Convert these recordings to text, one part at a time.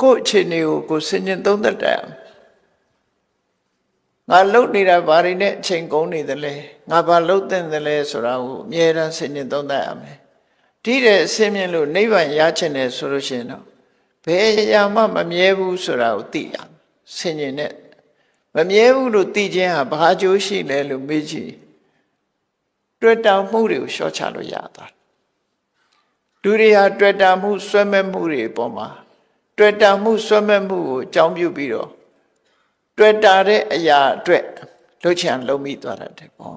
ကိုယ့်အခြေအနေကိုကိုယ်စဉ်းကျင်သုံးသပ်တတ်ရမယ်ငါလှုပ်နေတာဘာတွေနဲ့အချိန်ကုန်နေသလဲငါဘာလှုပ်တဲ့သလဲဆိုတာကိုအမြဲတမ်းစဉ်းကျင်သုံးသပ်ရမယ်ဒီတဲ့အစင်းမြင်လို့နိဗ္ဗာန်ရချင်တယ်ဆိုလို့ရှိရင်တော့ဘယ်အရာမှမမြဲဘူးဆိုတာကိုသိရမယ်ဆင်ញင်နဲ့မမြဲဘူးလို့သိခြင်းဟာဘာအကျိုးရှိလဲလို့မေးကြည့်တွေ့တာမှုတွေကိုရှော့ချလို့ရတာလူတွေဟာတွေ့တာမှုဆွဲမဲ့မှုတွေအပေါ်မှာ တွေ့တာမှုဆွဲမဲ့မှုကိုအကြောင်းပြုပြီးတော့တွေ့တာတဲ့အရာအတွက်လှုပ်ချင်လှုပ်မိသွားတတ်တယ်ပေါ့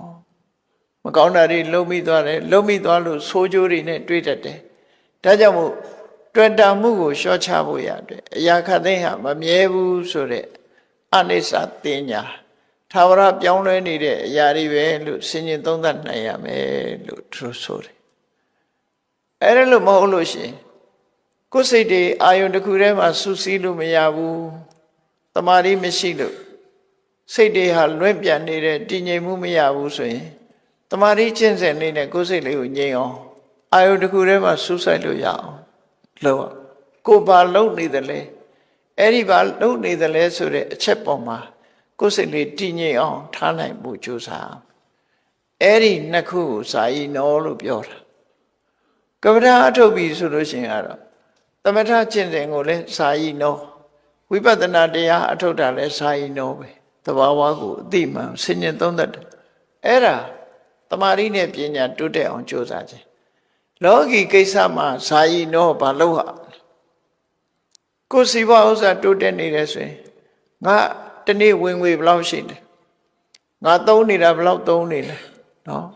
မကောင်းတာတွေလှုပ်မိသွားတယ်လှုပ်မိသွားလို့ဆိုးကျိုးတွေနဲ့တွေ့တတ်တယ်ဒါကြောင့်မို့တွေ့တာမှုကိုရှော့ချဖို့ရအတွက်အရာခတ်သိမ်းဟာမမြဲဘူးဆိုတဲ့အနိစ္စတင်ညာသာဝရပြောင်းလဲနေတဲ့အရာတွေပဲလို့ဆင်ញင်သုံးသပ်နိုင်ရမယ်လို့သူတို့ဆိုတယ်အဲ့ဒါလို့မဟုတ်လို့ရှိရင် ကိုယ်စိတ်တွေအာယုန်တစ်ခုထဲမှာစူးစီးလို့မရဘူးတမာရီမရှိလို့စိတ်တွေဟာလွင့်ပြန်နေတဲ့တည်ငြိမ်မှုမရဘူးဆိုရင်တမာရီကျင့်စဉ်လေးနဲ့ကိုယ်စိတ်လေးကိုငြိမ်အောင်အာယုန်တစ်ခုထဲမှာစူးစိုက်လို့ရအောင်လုပ်အောင်ကိုယ်ဘာလုပ်နေသလဲအဲ့ဒီဘာလုပ်နေသလဲဆိုတဲ့အချက်ပေါ်မှာကိုယ်စိတ်လေးတည်ငြိမ်အောင်ထားနိုင်ဖို့ကြိုးစားအဲ့ဒီနှစ်ခုကိုစာယီနောလို့ပြောတာကပ္ပဒါအထုတ်ပြီဆိုလို့ရှိရင်ကတော့ သမထကျင့်စဉ်ကိုလည်းစာယီနောဝိပဿနာတရားအထုတ်တာလည်းစာယီနောပဲတဘာဝကိုအတိမှန်ဆင်ញင်သုံးသပ်တယ်အဲ့ဒါတမာရီနဲ့ပညာတိုးတက်အောင်ကြိုးစားခြင်းလောကီကိစ္စမှာစာယီနောဘာလို့ဟာကိုယ်စီဘဥစ္စာတိုးတက်နေတယ်ဆိုရင်ငါတနေ့ဝင်ငွေဘယ်လောက်ရှိတယ်ငါသုံးနေတာဘယ်လောက်သုံးနေလဲနော်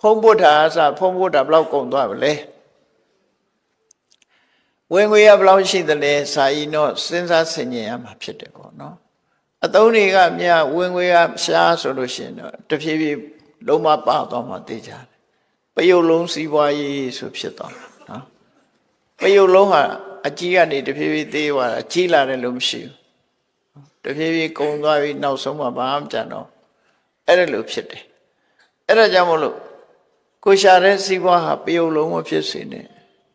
ဖုံးဖို့တာအစဖုံးဖို့တာဘယ်လောက်ကုန်သွားပါလဲ ဝင်ငွေရဘယ်လောက်ရှိသလဲစာယီနောစဉ်းစားဆင်ခြင်ရမှာဖြစ်တယ်ပေါ့နော်အသုံးတွေကမြဝင်ငွေကရှားဆိုလို့ရှိရင်တော့တဖြည်းဖြည်းလုံးမပါသွားမှသိကြတယ်ပယုတ်လုံးစီးပွားရေးဆိုဖြစ်သွားတာနော်ပယုတ်လုံးဟာအကြီးကနေတဖြည်းဖြည်းသေးသွားတာကြီးလာတယ်လို့မရှိဘူးတဖြည်းဖြည်းကုံသွားပြီးနောက်ဆုံးမှဘာမှမကြံတော့အဲ့ဒါလိုဖြစ်တယ်အဲ့ဒါကြောင့်မလို့ကိုရှာတဲ့စီးပွားဟာပယုတ်လုံးမဖြစ်စေနဲ့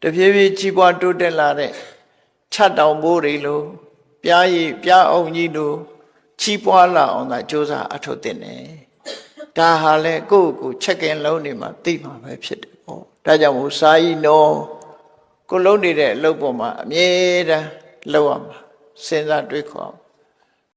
တဖြည်းဖြည်းကြီးပွားတိုးတက်လာတဲ့ခြတ်တောင်ဘိုးတွေလိုပြားရည်ပြားအောင်ကြီးလိုကြီးပွားလာအောင်သာစ조사အထုတ်တင်တယ်ဒါဟာလေကိုယ့်ကိုယ်ချက်ကင်လုံးနေမှာသိမှာပဲဖြစ်တယ်ပေါ့ဒါကြောင့်မို့စာယီနောကိုလုံးနေတဲ့အလုပ်ပေါ်မှာအမြဲတမ်းလုပ်ရမှာစဉ်းစားတွေးခေါ်